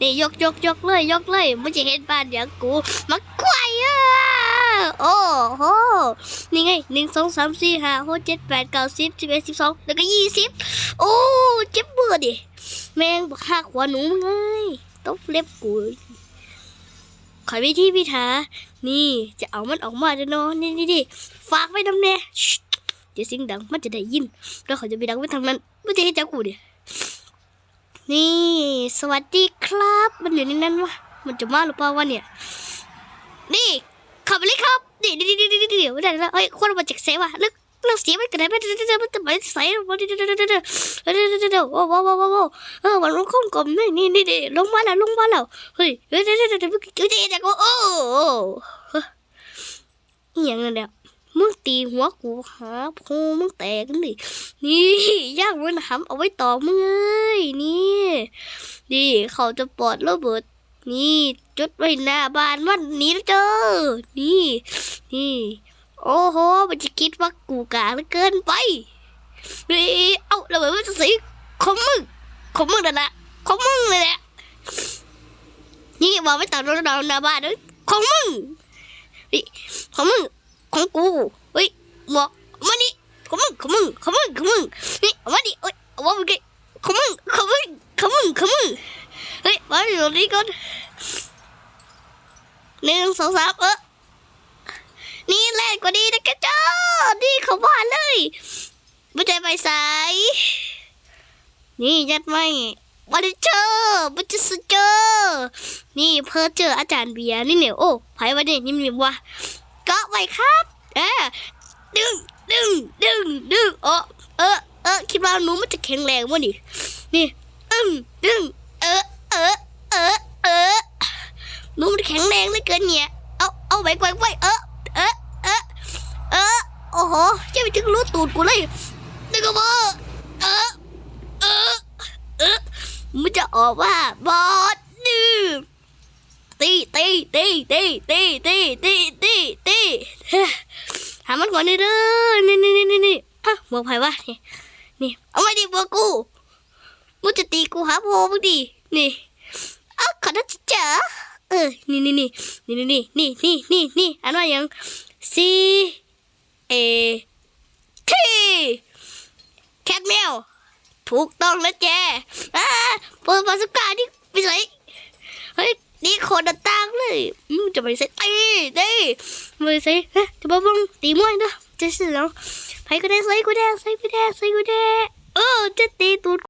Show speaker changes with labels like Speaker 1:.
Speaker 1: นี่ยกยกยกเลยยกเลยไม่จะเห็นบ้านอย่างกูมาควายอะโอ้โหนี่ไงหนึ่งสองสามสี่ห้าหกเจ็ดแปดเก้าสิบสิบเอ็ดสิบสองแล้วก็ยี่สิบโอ้เจ็บมือดิแมงบักหักหัวหนูมึงต้องเล็บกูขอยวิธีพิธานี่จะเอามันออกมาจะนอนนี่นี่ดิฝากไว้น้ำแน่เดี๋ยวเสียงดังมันจะได้ยินแล้วเขาจะไปดังไว้ทางนั้นไม่จะให้จักกูดิ นี่ สวัสดีครับ มันอยู่ในนั้นวะมันจะมาหรือเปล่าวะเนี่ย นี่ขับเลยครับนี่เดี๋ยวเดี๋ยวเดี๋ยวไม่ได้แล้วเฮ้ยคนมาจากเซว่ะเลิกเลิกเสียมันกันได้ไม่ได้ไม่ได้ไม่เดี๋ยวเดี๋ยวเดี๋ยวเดี๋ยวเดี๋ยวเดี๋ยวอ้โหโอ้โหโอ้เออมันร้องก้มกลมนี่นี่นี่ลงมาแล้วลงมาแล้วเฮ้ยเดี๋ยวเดี๋ยวเดี๋ยวเดี๋ยวเดี๋ยวเดี๋โอ้โหอย่างนั้นเดี๋ยวมึงตีหัวกูหาพูมึงแตกนี่นี่างมันหำเอาไว้ต่อมึงเอ้ยนี่นี่เขาจะปลอดระเบิด นี่ จุดไว้หน้าบ้านวันนี้นะเจ้อนี่ นี่ โอ้โห มันจะคิดว่ากูกลางเหลือเกินไปนี่เอาระเบิดมันจะสีของมึงของมึงนั่นแหละของมึงเลยแหละนี่บอกไม่ต่างรถเราหน้าบ้านนะของมึงนี่ของมึงของกูเฮ้ยบอกมา ขมึงขมึงขมึงขมึงนี่เอามาดิเอ้ยเอามาดิของมึงขมึงขมึงขมึงเฮ้ยมาอยู่ตรงนี้ก่อนหนึ่งสองสามเออนี่แรงกว่านี้นะกระจ้านี่เขาบ้านเลยไม่ใจไปสายนี่ยัดไม่บันเจอบันจะสเจอ นี่เพอเจออาจารย์เบียร์นี่เนี่ยโอ้ไผ่วันนี้นิ่มๆวะกาะไวครับ เออดึง ดึงดึงดึงเออเออเออคิดว่าหนูมันจะแข็งแรงวะนี่นี่ดึงดึงเออเออเออเออหนูมันแข็งแรงเหลือเกินเนี่ย เอาเอาไว้ไว้ไว้เออเออเออเออโอ้โหจะไปถึงรู้ตูดกูเลยนึกว่าเออเออเออมันจะออกว่าบอสดื้อตีตีตีตีตีตีตีตีตี หามันก่อนนี่เด้อนี่นี่นี่นี่นี่อะบอกไผว่านี่นี่เอามาดิบอกกูมึงจะตีกูหาโพมึงดินี่เอาขอโทษจ้าเออนี่นี่นี่นี่นี่นี่นี่นี่นี่อันว่ายัง C A T แคทแมวถูกต้องแล้วแจอ่าเปิดบาสุก้านี่ไปใส่เฮ้ยนี่คนต่างเลยอืมจะไปใส่ตีตีไม่ใส่เฮ้ยจะมาบังตีมวยนะจะสิแล้วใครก็ได้ใส่กูแดงใส่กูแดงใส่กูแดงเออจะตีตูด